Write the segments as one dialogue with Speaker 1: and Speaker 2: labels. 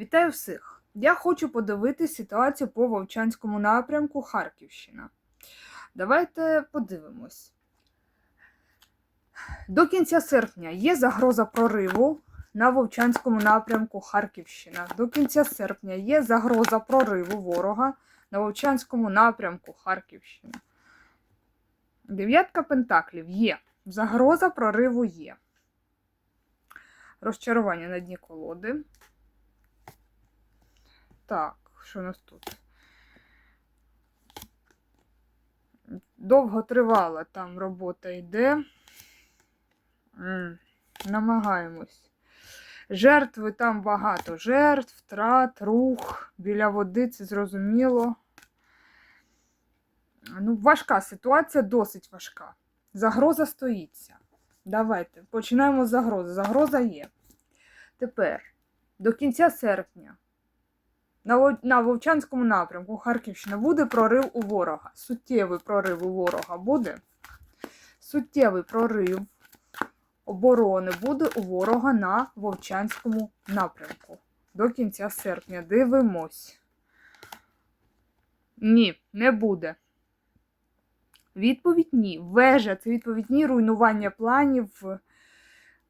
Speaker 1: Вітаю всіх! Я хочу подивитися ситуацію по Вовчанському напрямку Харківщина. Давайте подивимось. До кінця серпня є загроза прориву на Вовчанському напрямку Харківщина. До кінця серпня є загроза прориву ворога на Вовчанському напрямку Харківщина. Дев'ятка пентаклів є. Загроза прориву є. Розчарування на дні колоди. Так, що у нас тут? Довго тривала там робота йде. Намагаємось. Жертви там багато. Жертв, втрат, рух біля води, це зрозуміло. Ну, важка ситуація, досить важка. Загроза стоїться. Давайте починаємо з загрози. Загроза є. Тепер, до кінця серпня, на, Вовчанському напрямку Харківщина буде прорив у ворога. Суттєвий прорив у ворога буде. Суттєвий прорив оборони буде у ворога на Вовчанському напрямку. До кінця серпня. Дивимось. Ні, не буде. Відповідь ні. Вежа це відповідь ні, руйнування планів,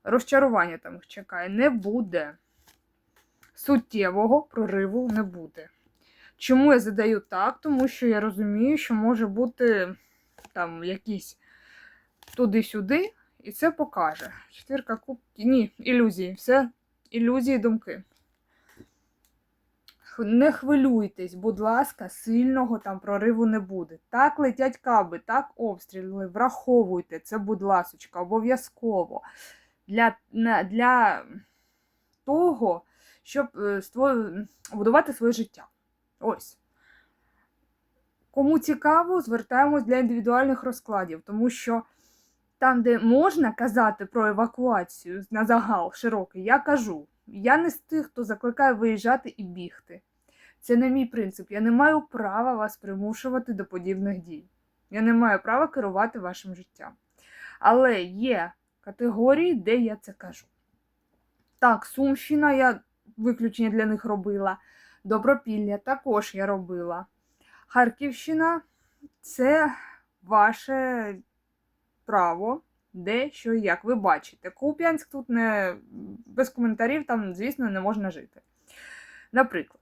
Speaker 1: розчарування там їх чекає. Не буде. Суттєвого прориву не буде. Чому я задаю так? Тому що я розумію, що може бути там якісь туди-сюди, і це покаже. Четвірка кубків. Ні, ілюзії. Все ілюзії, думки. Не хвилюйтесь, будь ласка, сильного там прориву не буде. Так летять каби, так обстріли. Враховуйте це, будь ласочка, обов'язково. Для, для того, щоб е, будувати своє життя. Ось. Кому цікаво, звертаємось для індивідуальних розкладів, тому що там, де можна казати про евакуацію на загал широкий, я кажу. Я не з тих, хто закликає виїжджати і бігти. Це не мій принцип. Я не маю права вас примушувати до подібних дій. Я не маю права керувати вашим життям. Але є категорії, де я це кажу. Так, Сумщина, я виключення для них робила. Добропілля також я робила. Харківщина це ваше право, де, що і як. Ви бачите. Куп'янськ тут не без коментарів, там, звісно, не можна жити. Наприклад,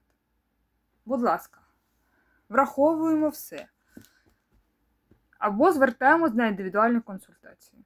Speaker 1: будь ласка, враховуємо все. Або звертаємось на індивідуальну консультацію.